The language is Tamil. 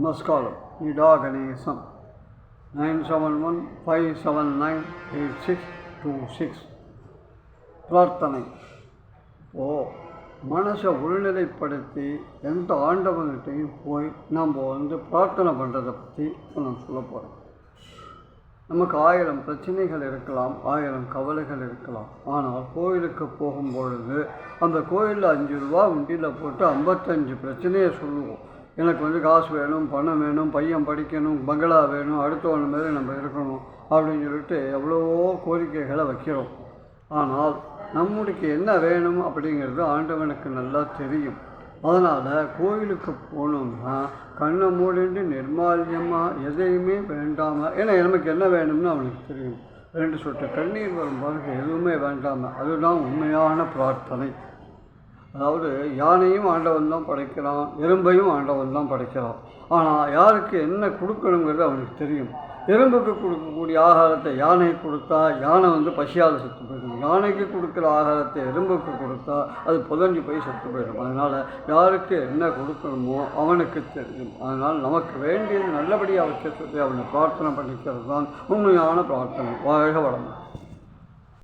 மஸ்காலம் இடா கணேசம் nine seven one five seven nine eight six two six பிரார்த்தனை ஓ மனசை ஒருநிலைப்படுத்தி எந்த ஆண்டவன்கிட்டையும் போய் நம்ம வந்து பிரார்த்தனை பண்ணுறதை பற்றி இப்போ நான் சொல்ல போகிறேன் நமக்கு ஆயிரம் பிரச்சனைகள் இருக்கலாம் ஆயிரம் கவலைகள் இருக்கலாம். ஆனால் கோயிலுக்கு போகும்பொழுது அந்த கோயிலில் அஞ்சு ரூபா உண்டியில் போட்டு ஐம்பத்தஞ்சு பிரச்சனையை சொல்லுவோம். எனக்கு வந்து காசு வேணும் பணம் வேணும் பையன் படிக்கணும் பங்களா வேணும் அடுத்தவன் மாரி நம்ம இருக்கணும் அப்படின்னு சொல்லிட்டு எவ்வளவோ கோரிக்கைகளை வைக்கிறோம். ஆனால் நம்மளுக்கு என்ன வேணும் அப்படிங்கிறது ஆண்டவனுக்கு நல்லா தெரியும். அதனால் கோயிலுக்கு போனோம்னா கண்ணை மூடிட்டு நிர்மால்யமாக எதையுமே வேண்டாமல் ஏன்னா நமக்கு என்ன வேணும்னு அவனுக்கு தெரியும். ரெண்டு சொட்டு கண்ணீர் வரும் பாருங்க எதுவுமே வேண்டாமல் அதுதான் உண்மையான பிரார்த்தனை. அதாவது யானையும் ஆண்டவன் தான் படைக்கிறான் எறும்பையும் ஆண்டவன் தான் படைக்கிறான். ஆனால் யாருக்கு என்ன கொடுக்கணுங்கிறது அவனுக்கு தெரியும். எறும்புக்கு கொடுக்கக்கூடிய ஆகாரத்தை யானை கொடுத்தா யானை வந்து பசியால் செத்து போயிடும். யானைக்கு கொடுக்குற ஆகாரத்தை எறும்புக்கு கொடுத்தா அது புதஞ்சு போய் செத்து போயிடும். அதனால் யாருக்கு என்ன கொடுக்கணுமோ அவனுக்கு தெரியும். அதனால் நமக்கு வேண்டியது நல்லபடியாக வைக்க சொல்லி அவனை பிரார்த்தனை பண்ணிக்கிறது தான் உண்மையான பிரார்த்தனை. வாழ்க வளம்